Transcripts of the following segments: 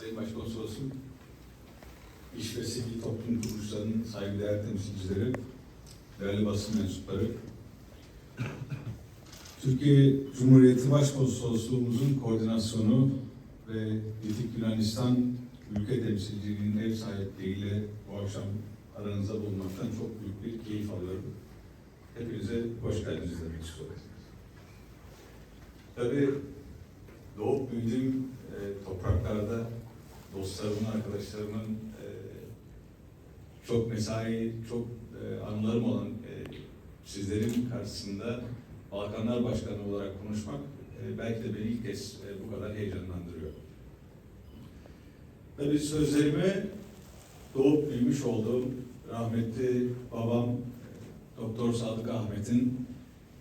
Sayın Başkonsolosum, iş ve sivil toplum kuruluşlarının saygıdeğer temsilcileri, değerli basın mensupları, Türkiye Cumhuriyeti Başkonsolosluğumuzun koordinasyonu ve Litik Yunanistan ülke temsilciliğinin ev sahipliğiyle bu akşam aranızda bulunmaktan çok büyük bir keyif alıyorum. Hepinize hoş geldiniz demek istiyorum. Tabii doğup büyüdüğüm dostlarımın, arkadaşlarımın e, çok mesai, çok e, anılarım olan e, sizlerin karşısında Balkanlar Başkanı olarak konuşmak e, belki de beni ilk kez e, bu kadar heyecanlandırıyor. Tabii sözlerimi doğup büyümüş olduğum rahmetli babam Doktor Sadık Ahmet'in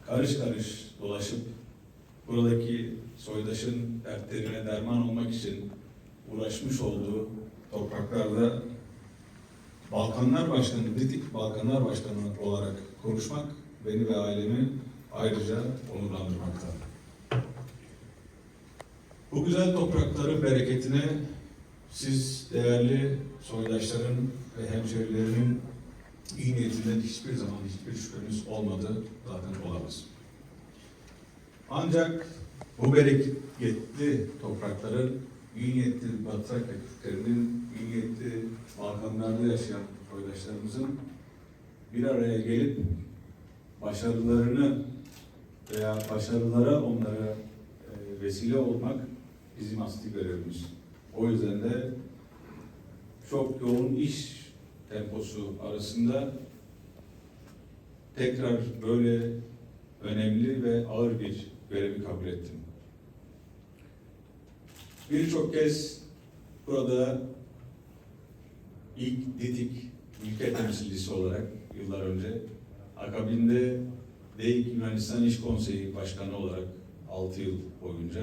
karış karış dolaşıp buradaki soydaşın dertlerine derman olmak için uğraşmış olduğu topraklarda Balkanlar Başkanı, Britik Balkanlar Başkanı olarak konuşmak beni ve ailemi ayrıca onurlandırmakta. Bu güzel toprakların bereketine siz değerli soydaşların ve hemşerilerimin iyi niyetinden hiçbir zaman hiçbir şüpheniz olmadı, zaten olamaz. Ancak bu bereketli toprakların iyi niyetli Batrak ve Kürtlerinin, Balkanlarda yaşayan soydaşlarımızın bir araya gelip başarılarını veya başarılara onlara e, vesile olmak bizim asli görevimiz. O yüzden de çok yoğun iş temposu arasında tekrar böyle önemli ve ağır bir görevi kabul ettim. Birçok kez burada ilk DİTİK ülke temsilcisi olarak yıllar önce akabinde DEİK Yunanistan İş Konseyi Başkanı olarak 6 yıl boyunca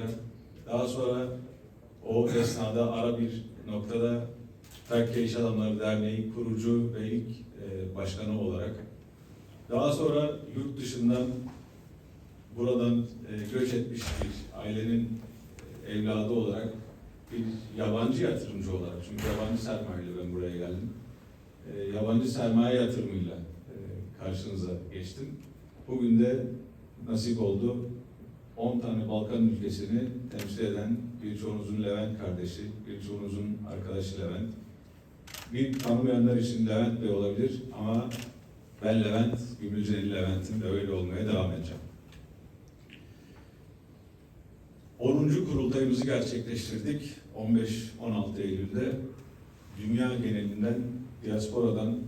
daha sonra o esnada ara bir noktada Trakya İş Adamları Derneği kurucu ve ilk e, başkanı olarak daha sonra yurt dışından buradan e, göç etmiş bir ailenin evladı olarak bir yabancı yatırımcı olarak çünkü yabancı sermayeyle ben buraya geldim. E, yabancı sermaye yatırımıyla e, karşınıza geçtim. Bugün de nasip oldu 10 tane Balkan ülkesini temsil eden birçoğunuzun Levent kardeşi, birçoğunuzun arkadaşı Levent. Bir tanımayanlar için Levent Bey olabilir ama ben Levent, Gümülceli Levent'im ve öyle olmaya devam edeceğim. 10. kurultayımızı gerçekleştirdik 15-16 Eylül'de. Dünya genelinden, diasporadan e,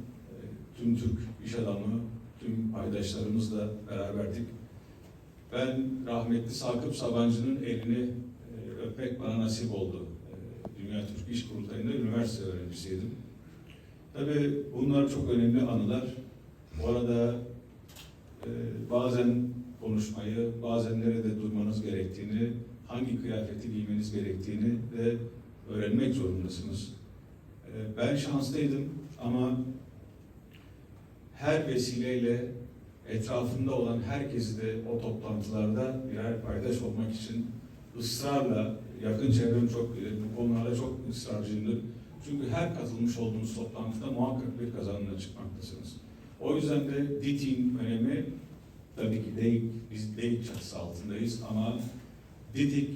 tüm Türk iş adamı, tüm paydaşlarımızla beraberdik. Ben rahmetli Sakıp Sabancı'nın elini e, öpmek bana nasip oldu. E, Dünya Türk İş Kurultayı'nda üniversite öğrencisiydim. Tabii bunlar çok önemli anılar. Bu arada bazen konuşmayı, bazen nerede durmanız gerektiğini, hangi kıyafeti giymeniz gerektiğini de öğrenmek zorundasınız. E, ben şanslıydım ama her vesileyle etrafında olan herkesi de o toplantılarda birer paydaş olmak için ısrarla, yakın çevrem çok bilir, bu konularda çok ısrarcıyımdır. Çünkü her katılmış olduğunuz toplantıda muhakkak bir kazanımla çıkmaktasınız. O yüzden de DİTİ'nin önemi tabii ki DEİK, biz DEİK çatısı altındayız ama DİTİK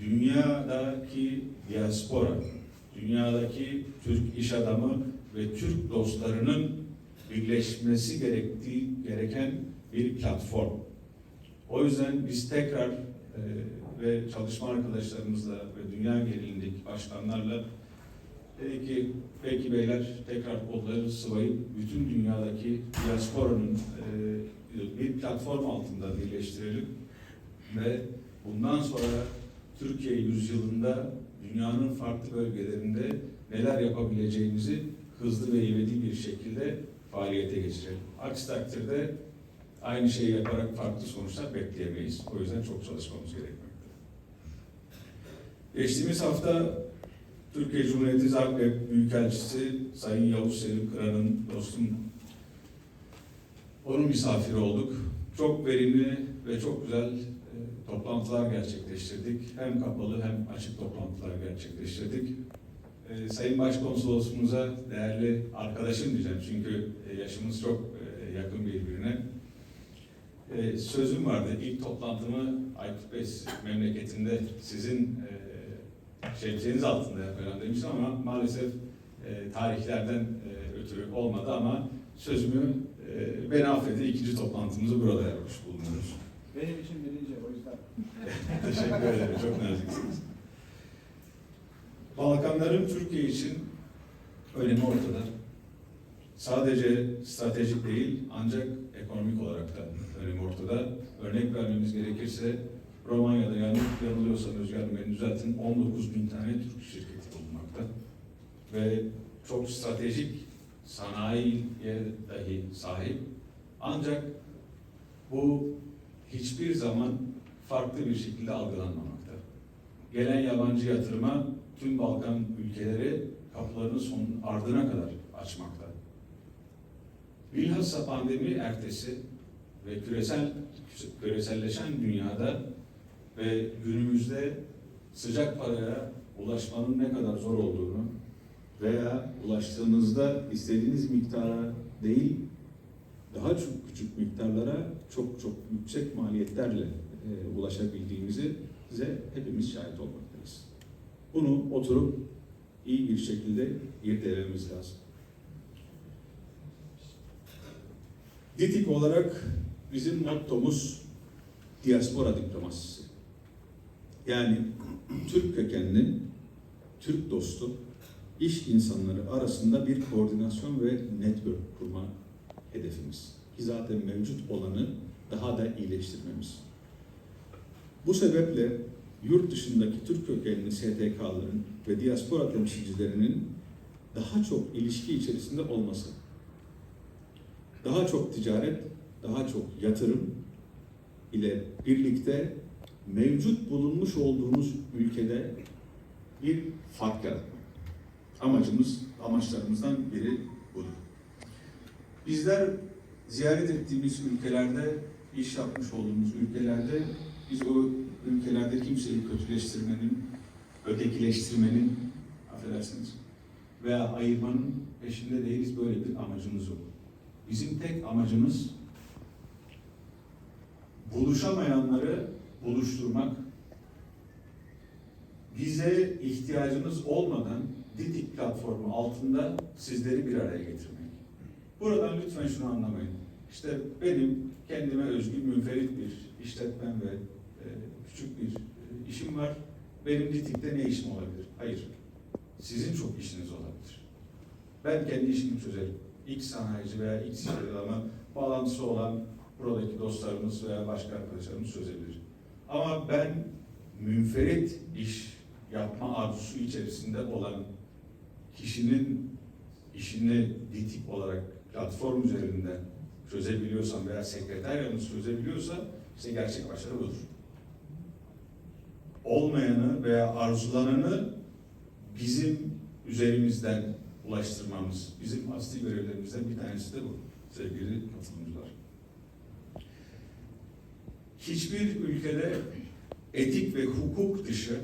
dünyadaki diaspora, dünyadaki Türk iş adamı ve Türk dostlarının birleşmesi gerektiği gereken bir platform. O yüzden biz tekrar e, ve çalışma arkadaşlarımızla ve dünya genelindeki başkanlarla dedi ki belki beyler tekrar kolları sıvayıp bütün dünyadaki diasporanın e, bir platform altında birleştirelim ve bundan sonra Türkiye yüzyılında dünyanın farklı bölgelerinde neler yapabileceğimizi hızlı ve ivedi bir şekilde faaliyete geçirelim. Aksi takdirde aynı şeyi yaparak farklı sonuçlar bekleyemeyiz. O yüzden çok çalışmamız gerekmekte. Geçtiğimiz hafta Türkiye Cumhuriyeti Zagreb Büyükelçisi Sayın Yavuz Selim Kıran'ın dostum onun misafiri olduk. Çok verimli ve çok güzel toplantılar gerçekleştirdik. Hem kapalı hem açık toplantılar gerçekleştirdik. E, Sayın Başkonsolosumuza değerli arkadaşım diyeceğim çünkü e, yaşımız çok e, yakın birbirine. E, sözüm vardı. İlk toplantımı Aykut Bey memleketinde sizin e, şemsiyeniz altında yapacağım demiştim ama maalesef e, tarihlerden e, ötürü olmadı ama sözümü e, beni affedin ikinci toplantımızı burada yapmış bulunuyoruz. Benim için yüzden. Teşekkür ederim. Çok naziksiniz. Balkanların Türkiye için önemi ortada. Sadece stratejik değil ancak ekonomik olarak da önemi ortada. Örnek vermemiz gerekirse Romanya'da yanı, yanılıyorsam Özgür beni düzeltin 19 bin tane Türk şirketi bulunmakta. Ve çok stratejik sanayiye dahi sahip. Ancak bu hiçbir zaman farklı bir şekilde algılanmamakta. Gelen yabancı yatırıma tüm Balkan ülkeleri kapılarını son ardına kadar açmakta. Bilhassa pandemi ertesi ve küresel küreselleşen dünyada ve günümüzde sıcak paraya ulaşmanın ne kadar zor olduğunu veya ulaştığınızda istediğiniz miktara değil daha çok küçük miktarlara çok çok yüksek maliyetlerle e, ulaşabildiğimizi size hepimiz şahit olmaktayız. Bunu oturup iyi bir şekilde irdelememiz lazım. DİTİK olarak bizim mottomuz diaspora diplomasisi. Yani Türk kökenli, Türk dostu, iş insanları arasında bir koordinasyon ve network kurma hedefimiz. Ki zaten mevcut olanı daha da iyileştirmemiz. Bu sebeple yurt dışındaki Türk kökenli STK'ların ve diaspora temsilcilerinin daha çok ilişki içerisinde olması, daha çok ticaret, daha çok yatırım ile birlikte mevcut bulunmuş olduğumuz ülkede bir fark yaratmak. Amacımız, amaçlarımızdan biri budur. Bizler ziyaret ettiğimiz ülkelerde, iş yapmış olduğumuz ülkelerde biz o ülkelerde kimseyi kötüleştirmenin, ötekileştirmenin, affedersiniz, veya ayırmanın peşinde değiliz. Böyle bir amacımız yok. Bizim tek amacımız buluşamayanları buluşturmak, bize ihtiyacınız olmadan Didik platformu altında sizleri bir araya getirmek. Buradan lütfen şunu anlamayın. İşte benim kendime özgü münferit bir işletmem ve küçük bir e, işim var. Benim Didik'te ne işim olabilir? Hayır. Sizin çok işiniz olabilir. Ben kendi işimi çözerim. X sanayici veya X işletmeci ama bağlantısı olan buradaki dostlarımız veya başka arkadaşlarımız çözebilir. Ama ben münferit iş yapma arzusu içerisinde olan kişinin işini ditik olarak platform üzerinde çözebiliyorsam veya sekreter çözebiliyorsa işte gerçek başarı budur. Olmayanı veya arzulananı bizim üzerimizden ulaştırmamız, bizim asli görevlerimizden bir tanesi de bu sevgili katılımcılar. Hiçbir ülkede etik ve hukuk dışı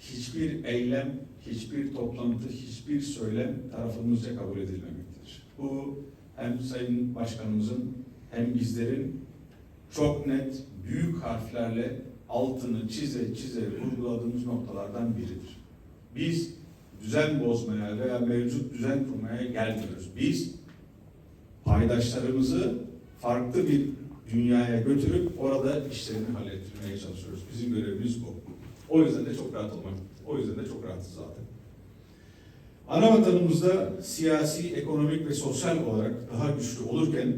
hiçbir eylem, hiçbir toplantı, hiçbir söylem tarafımızca kabul edilmemektedir. Bu hem Sayın Başkanımızın hem bizlerin çok net, büyük harflerle altını çize çize vurguladığımız noktalardan biridir. Biz düzen bozmaya veya mevcut düzen kurmaya gelmiyoruz. Biz paydaşlarımızı farklı bir dünyaya götürüp orada işlerini hallettirmeye çalışıyoruz. Bizim görevimiz bu. O yüzden de çok rahat olmak. O yüzden de çok rahatız zaten. Ana vatanımızda siyasi, ekonomik ve sosyal olarak daha güçlü olurken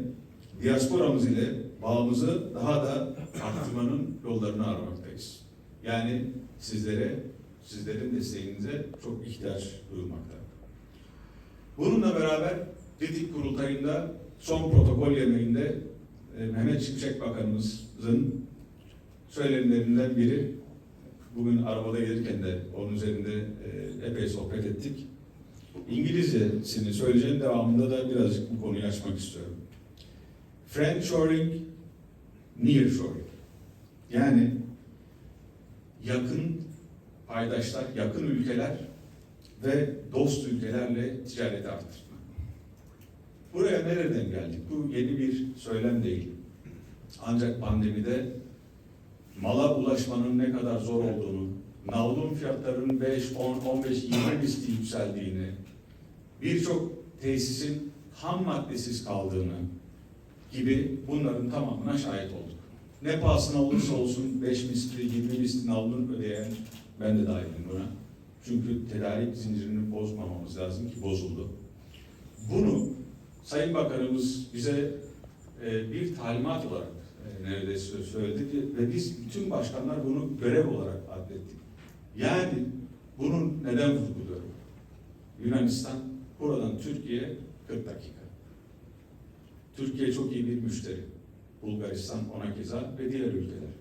diasporamız ile bağımızı daha da arttırmanın yollarını aramaktayız. Yani sizlere, sizlerin desteğinize çok ihtiyaç duyulmakta. Bununla beraber Didik Kurultayı'nda son protokol yemeğinde e, Mehmet Şimşek Bakanımızın söylemlerinden biri bugün arabada gelirken de onun üzerinde e, epey sohbet ettik. İngilizcesini söyleyeceğim devamında da birazcık bu konuyu açmak istiyorum. Friendshoring, nearshoring. Yani yakın paydaşlar, yakın ülkeler ve dost ülkelerle ticareti arttırma. Buraya nereden geldik? Bu yeni bir söylem değil. Ancak pandemide mala ulaşmanın ne kadar zor olduğunu, navlun fiyatlarının 5, 10, 15, 20 misli yükseldiğini, birçok tesisin ham maddesiz kaldığını gibi bunların tamamına şahit olduk. Ne pahasına olursa olsun 5 misli, 20 misli navlun ödeyen ben de dahilim buna. Çünkü tedarik zincirini bozmamamız lazım ki bozuldu. Bunu Sayın Bakanımız bize e, bir talimat olarak e, neredeyse söyledi ki- ve biz bütün başkanlar bunu görev olarak adettik. Yani bunu neden vurguluyorum? Yunanistan buradan Türkiye 40 dakika. Türkiye çok iyi bir müşteri. Bulgaristan ona keza ve diğer ülkeler.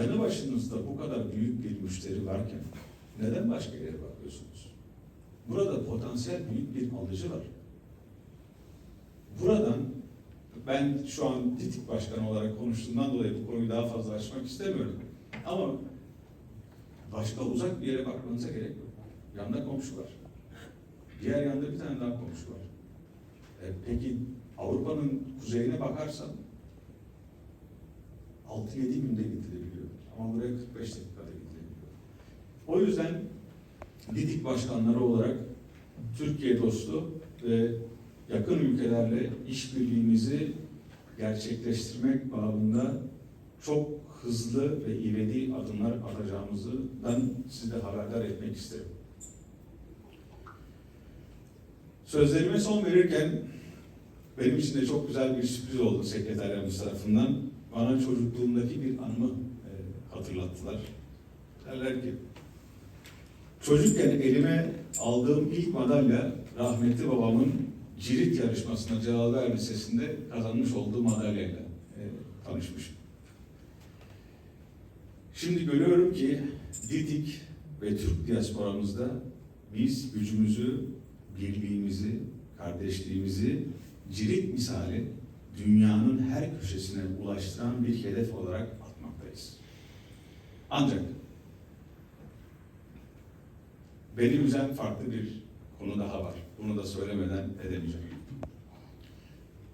Yanı başınızda bu kadar büyük bir müşteri varken neden başka yere bakıyorsunuz? Burada potansiyel büyük bir alıcı var. Buradan ben şu an DİTİK Başkanı olarak konuştuğumdan dolayı bu konuyu daha fazla açmak istemiyorum. Ama başka uzak bir yere bakmanıza gerek yok. Yanda komşu var. Diğer yanda bir tane daha komşu var. E, peki Avrupa'nın kuzeyine bakarsan 6-7 günde gidilebiliyor. Ama buraya 45 dakikada gidilebiliyor. O yüzden DİTİK başkanları olarak Türkiye dostu ve yakın ülkelerle işbirliğimizi gerçekleştirmek babında çok hızlı ve ivedi adımlar atacağımızdan sizi de haberdar etmek isterim. Sözlerime son verirken benim için de çok güzel bir sürpriz oldu sekreterlerimiz tarafından. Bana çocukluğumdaki bir anımı e, hatırlattılar. Derler ki, çocukken elime aldığım ilk madalya rahmetli babamın cirit yarışmasında Celaluhu Lisesi'nde kazanmış olduğu madalyayla e, tanışmışım. Şimdi görüyorum ki Didik ve Türk diasporamızda biz gücümüzü, birliğimizi, kardeşliğimizi cirit misali dünyanın her köşesine ulaştıran bir hedef olarak atmaktayız. Ancak beni üzen farklı bir konu daha var. Bunu da söylemeden edemeyeceğim.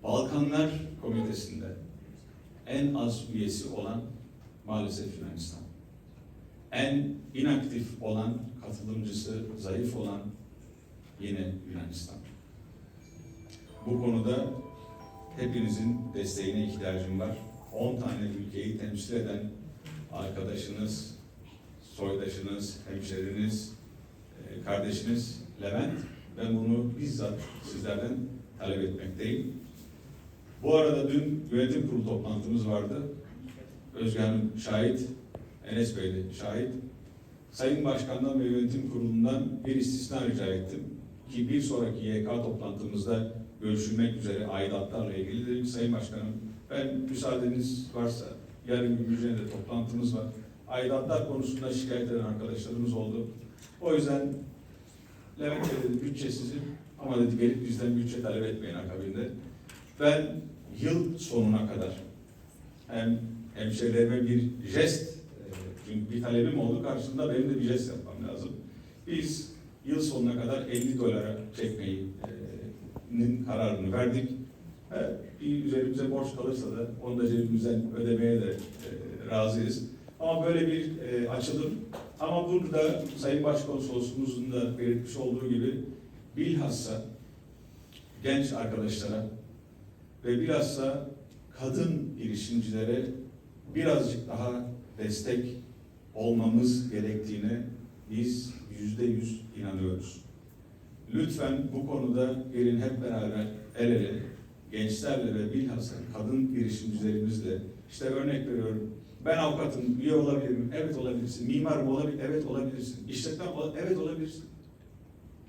Balkanlar Komitesi'nde en az üyesi olan maalesef Yunanistan. En inaktif olan, katılımcısı zayıf olan yine Yunanistan. Bu konuda hepinizin desteğine ihtiyacım var. 10 tane ülkeyi temsil eden arkadaşınız, soydaşınız, hemşeriniz, e, kardeşiniz Levent. Ben bunu bizzat sizlerden talep etmekteyim. Bu arada dün yönetim kurulu toplantımız vardı. Özge şahit, Enes Bey de şahit. Sayın Başkan'dan ve yönetim kurulundan bir istisna rica ettim. Ki bir sonraki YK toplantımızda görüşülmek üzere aidatlarla ilgili dedim Sayın Başkanım ben müsaadeniz varsa yarın gün Müjde'de toplantımız var. Aidatlar konusunda şikayet eden arkadaşlarımız oldu. O yüzden Levent dedi bütçe sizin ama dedi gelip bizden bütçe talep etmeyin akabinde. Ben yıl sonuna kadar hem hemşehrilerime bir jest, e, çünkü bir talebim oldu karşısında benim de bir jest yapmam lazım. Biz yıl sonuna kadar 50 dolara çekmeyi e, kararını verdik. Bir üzerimize borç kalırsa da onu da cebimizden ödemeye de e, razıyız. Ama böyle bir e, açılım. Ama burada Sayın Başkonsolosumuzun da belirtmiş olduğu gibi bilhassa genç arkadaşlara ve bilhassa kadın girişimcilere birazcık daha destek olmamız gerektiğine biz yüzde yüz inanıyoruz. Lütfen bu konuda gelin hep beraber el ele gençlerle ve bilhassa kadın girişimcilerimizle işte örnek veriyorum ben avukatım, üye olabilirim. Evet olabilirsin. Mimar mı olabilir? Evet olabilirsin. İşletmem ol- Evet olabilirsin.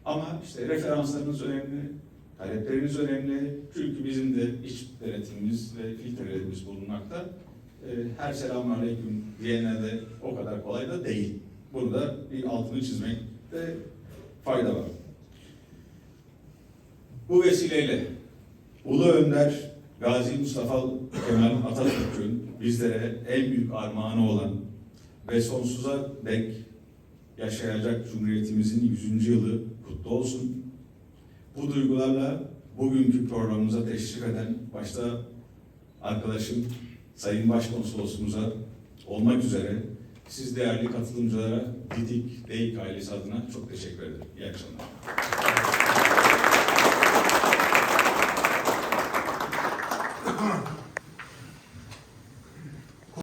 Ama işte referanslarınız önemli, talepleriniz önemli. Çünkü bizim de iç denetimimiz ve filtrelerimiz bulunmakta. Ee, her selamun aleyküm diyene de o kadar kolay da değil. Burada bir altını çizmekte fayda var. Bu vesileyle Ulu Önder Gazi Mustafa Kemal Atatürk'ün bizlere en büyük armağanı olan ve sonsuza dek yaşayacak Cumhuriyetimizin 100. yılı kutlu olsun. Bu duygularla bugünkü programımıza teşrif eden başta arkadaşım Sayın Başkonsolosumuza olmak üzere siz değerli katılımcılara Didik Deyik ailesi adına çok teşekkür ederim. İyi akşamlar.